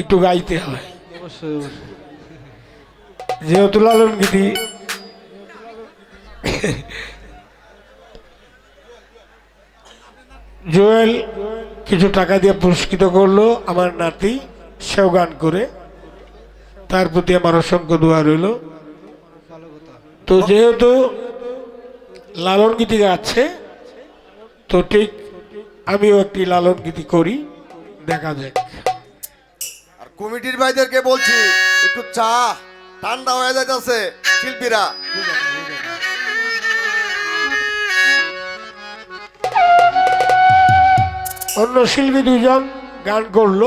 একটু গাইতে হয়। যেহেতু লালন গীতি জোয়েল কিছু টাকা দিয়ে পুরস্কৃত করল আমার নাতি সেও গান করে। তার প্রতি আমার অসংখ্য দোয়া রইল। তো যেহেতু লালন গীতি গাচ্ছে তো ঠিক আমিও একটি লালন গীতি করি দেখা আর কমিটির ভাইদেরকে বলছি, একটু চা, ঠান্ডা হয়ে যাইতেছে, শিল্পীরা। অন্য শিল্পী দুজন গান করল।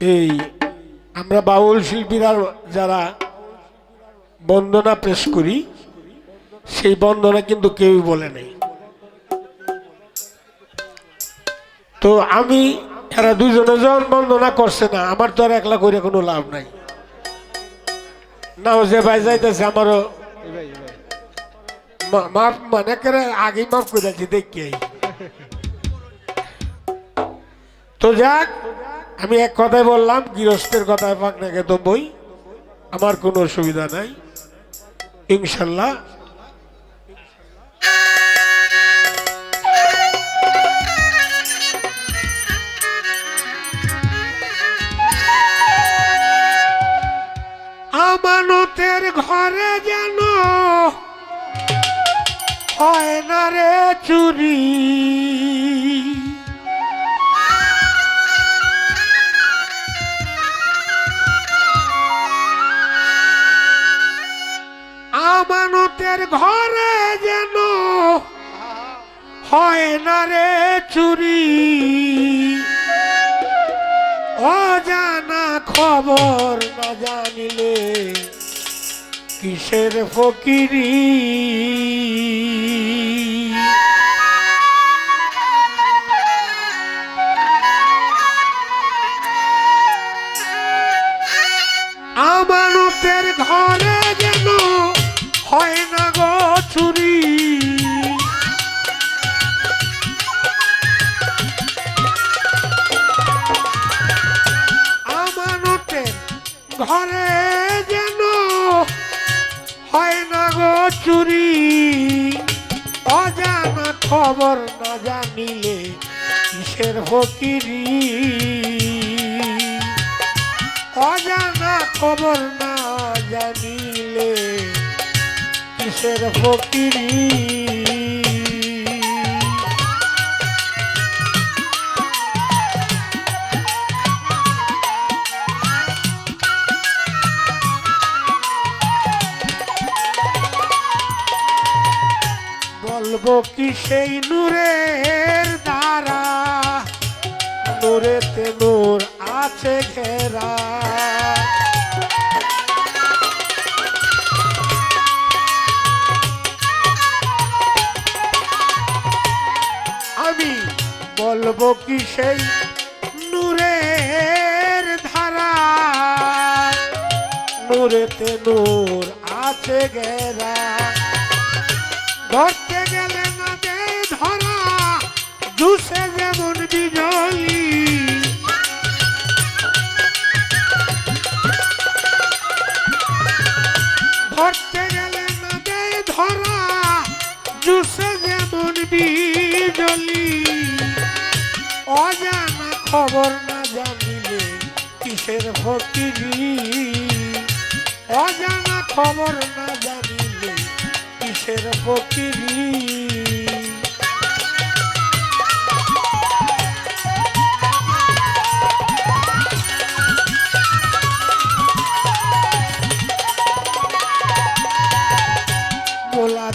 এই আমরা বাউল শিল্পীরা যারা বন্দনা পেশ করি, সেই বন্দনা কিন্তু কেউই বলে নেই। তো আমি এরা দুজনে যখন বন্দনা করছে না, আমার তো আর একলা করে কোনো লাভ নাই। না যে ভাই যাইতেছে আমারও। মাফ মানে করে আগেই মাফ করে যাচ্ছি দেখি তো যাক, আমি এক কথাই বললাম, গৃহস্থের কথায় পাকনাকে তো বই আমার কোনো অসুবিধা নাই। ইনশাল্লাহ আমানতের ঘরে যেন হয় রে চুরি। আমানতের ঘরে যেন হয় না রে চুরি। অজানা খবর না জানিলে কিসের ফকিরি? আমানতের ঘরে যেন হয় না গো চুরি ঘরে খবর না জানিলে কিসের ফকিরি? অজানা খবর না জানিলে কিসের ফকিরি? কি সেই নূরের দ্বারা? নূরেতে নূর আছে ঘেরা। আমি বলব কি সেই নূরের ধারা? নূরেতে নূর আছে ঘেরা। ধরতে গেলে জুসে যেমন বিজলি ধরতে গেলে না দে ধরা জুসে যেমন বিজলি অজানা খবর না জানিলে কিসের ফকিরি? অজানা খবর না জানিলে কিসের ফকিরি?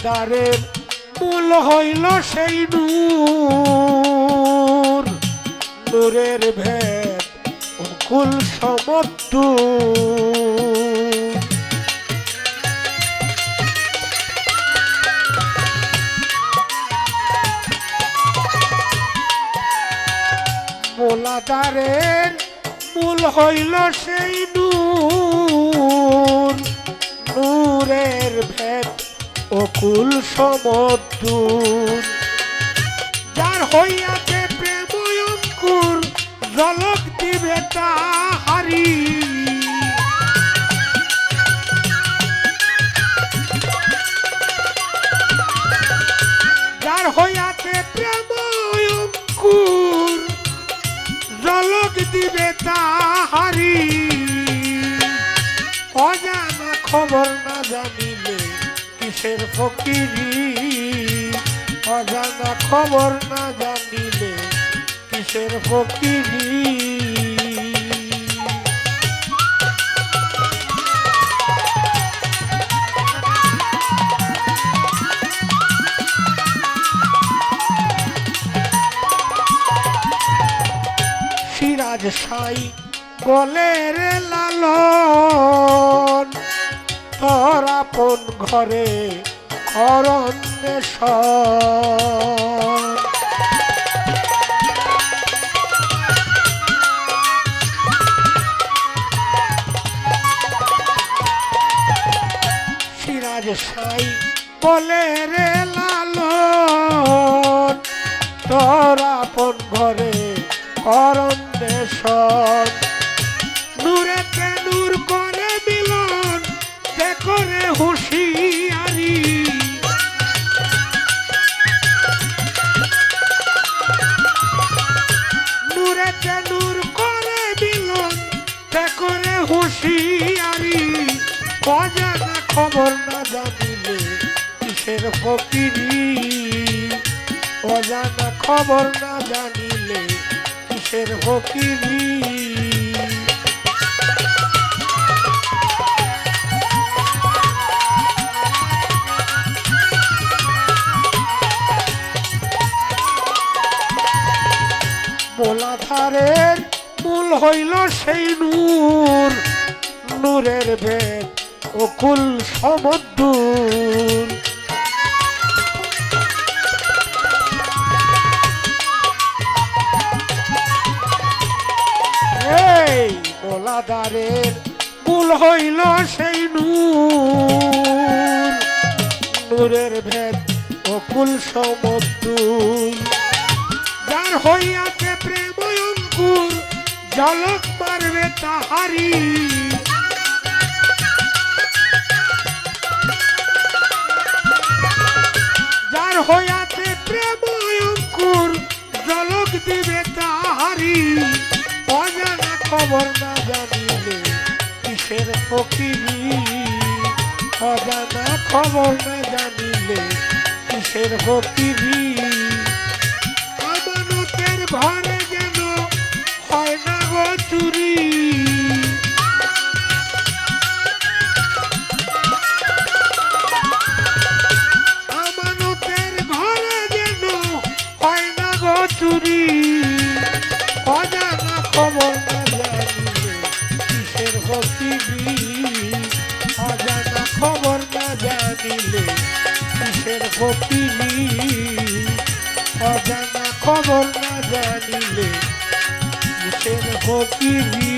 মোলাদারের মূল হইল সেই নূর। নূরের ভেদ অকুল সমত্তু মোলাদারের মূল হইল সেই নূর। নূরের ভেদ অকুল সমুদ্র যার হইয়াছে প্রেময়ঙ্কুর জলক দিবে তাহারি কিসের ফকিরি। অজানা খবর না জানিলে কিসের ফকিরি? সিরাজ সাই কলের লালন তোর আপন ঘরে অরণ্যেশ্বর। সিরাজ সাই বলে রে লালন তোর আপন ঘরে নূরেতে নূরেতে নূর করে মিলন করে হুঁশিয়ারি, অজানা খবর না জানিলে কিসের ফকিরি? অজানা খবর না জানিলে কিসের ফকিরি? মোলাধারের মূল হইল সেই নূর। নূরের ভেদ অকুল সমুদ্র এই মোলাদারের মূল হইল সেই নূর। নূরের ভেদ অকুল সমুদ্র যার হইয়াছে প্রেম জলক মারবে তাহারি যার হইয়াছে প্রেম অঙ্কুর জলক দিবে তাহারি অজানা খবর না জানিলে কিসের ফকিরি? অজানা খবর না জানিলে কিসের ফকিরি? জানিলে কিসের ফকিরি অজানা খবর না জানিলে কিসের ফকিরি